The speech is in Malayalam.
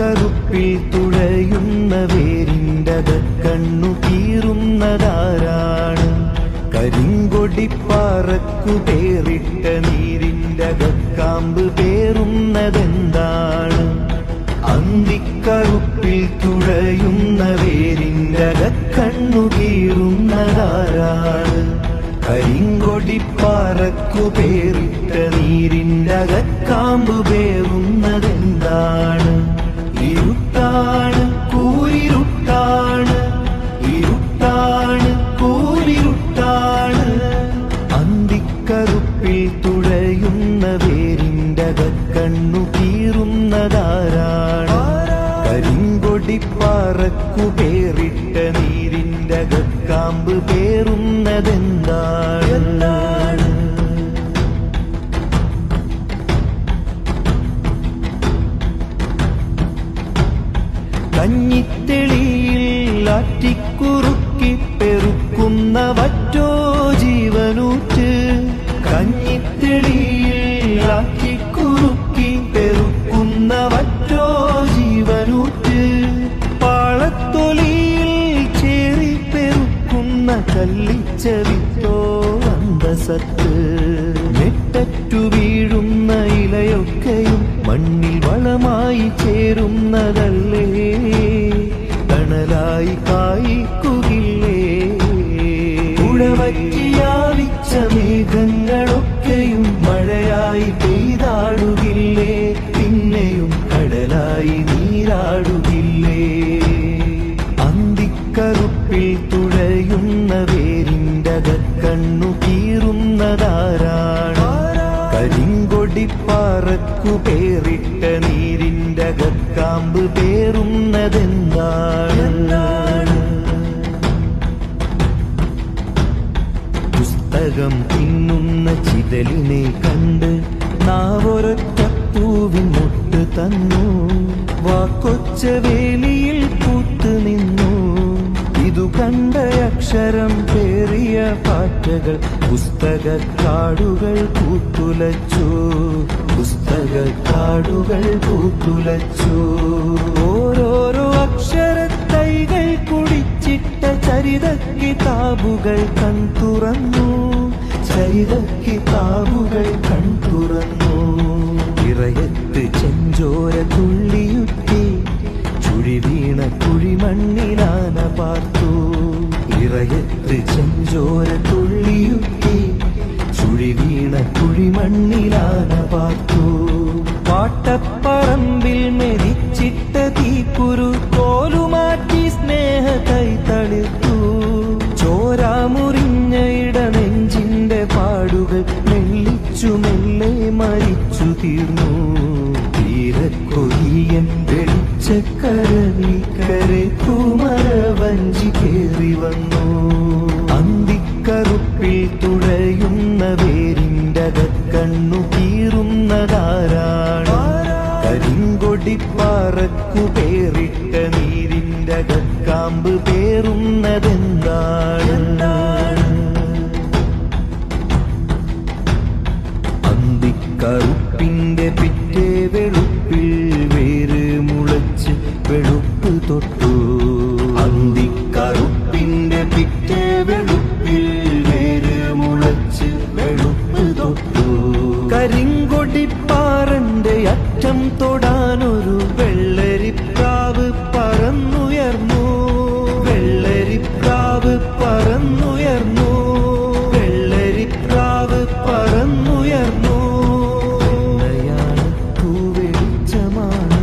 കരിങ്കൊടിപ്പാറക്കുബേറിട്ട തുഴയുന്ന വേരിന്റെ കണ്ണു കീറുന്നതാരാണ്? കരിങ്കൊടിപ്പാറക്കു പേറിട്ട നീരിന്റെ കാമ്പ് പേറുന്നതെന്താണ്? അന്തിക്കറുപ്പിൽ തുഴയുന്ന വേരിന്റെ കണ്ണു കീറുന്നതാരാണ്? കരിങ്കൊടിപ്പാറക്കു പേറിട്ട നീരിന്റെ അകക്കാമ്പ് പേറുന്നതെന്താണ്? ഇരുട്ടാണ് കൂരിരുട്ടാണ് ഇരുട്ടാണ് കൂരിരുട്ടാണ്. അന്തിക്കറുപ്പിൽ തുഴയുന്ന വേരിന്റെ കണ്ണു കീറുന്നതാരാണ്? കരിങ്കൊടിപ്പാറക്കു പേറിട്ട നീരിന്റെ കാമ്പ് പേറുന്നതെന്താണ്? കഞ്ഞിത്തെളിയിൽ ആറ്റിക്കുറുക്കി പെറുക്കുന്ന വറ്റോ ജീവനൂറ്റ്. കഞ്ഞിത്തെളിയിൽ ആറ്റിക്കുറുക്കി പെറുക്കുന്ന വറ്റോ ജീവനൂറ്റ്. പാളത്തൊലിയിൽ ചേറി പെറുക്കുന്ന കല്ലിച്ചവിത്തോ അന്തസത്ത്. നെട്ടറ്റു വീഴുന്ന ഇലയൊക്കെയും മണ്ണിൽ വളമായി ചേരുന്നതല്ലേ? തണലായി കായ്ക്കുകില്ലേ ഉഴവറ്റിയാവിച്ച മേഘങ്ങളൊക്കെയും മഴയായി പെയ്താടുകില്ലേ? പിന്നെയും കടലായി നീരാടുകില്ലേ? അന്തിക്കറുപ്പിൽ തുഴയുന്ന വേരിന്റെ കണ്ണു കീറുന്നതാരാണ്? കരിങ്കൊടിപ്പാറക്കു പേറിട്ട നീരിന്റെ കാമ്പ് പേറുന്നതെന്താണ് പുസ്തകം തിന്നുന്ന ചിതലിനെ കണ്ട് നാവൊരൊറ്റ പൂവിൻ മുട്ട് തന്നു. വാക്കൊച്ച വേലിയിൽ പൂത്ത് നിന്നു. ഇതു കണ്ട അക്ഷരം പേറിയ പാറ്റകൾ പുസ്തക കാടുകൾ പൂത്തുലച്ചു. പുസ്തക കാടുകൾ പൂത്തുലച്ചു. ഓരോരോ അക്ഷരത്തൈകൾ കുടിച്ചിട്ട ചരിത കിതാബുകൾ കൺ തുറന്നു. ചരിത കിതാബുകൾ കൺ തുറന്നു ഇറയത്ത് ചെഞ്ചോര തുള്ളിയുറ്റി ചുഴി വീണ കുഴിമണ്ണിലാന പാർത്തു. ഇറയത്ത് ചെഞ്ചോര തുള്ളിയുറ്റി ചുഴി വീണ കുഴിമണ്ണിലാന പാർത്തു. പാട്ടപ്പറമ്പിൽ മെതിച്ചിട്ട വെളിച്ചക്കരവി കരെ കുമരവഞ്ചി കേറി വന്നു അന്തിക്കറുപ്പിൽ തുഴയുന്ന വേരിന്റെ കണ്ണു കീറുന്നതാരാണ്? കരിങ്കൊടിപ്പാറക്കു പേറിട്ട നീരിന്റെ കാമ്പ് പേറുന്നതെന്താണ്? അന്തിക്കറുപ്പിന്റെ പിറ്റേ വെളുപ്പിൽ തൊട്ടു. അന്തിക്കറുപ്പിന്റെ പിറ്റേ വെളുപ്പിൽ വേര് മുളച്ച് വെളുപ്പ് തൊട്ടു. കരിങ്കൊടിപ്പാറന്റെ അറ്റം തൊടാ.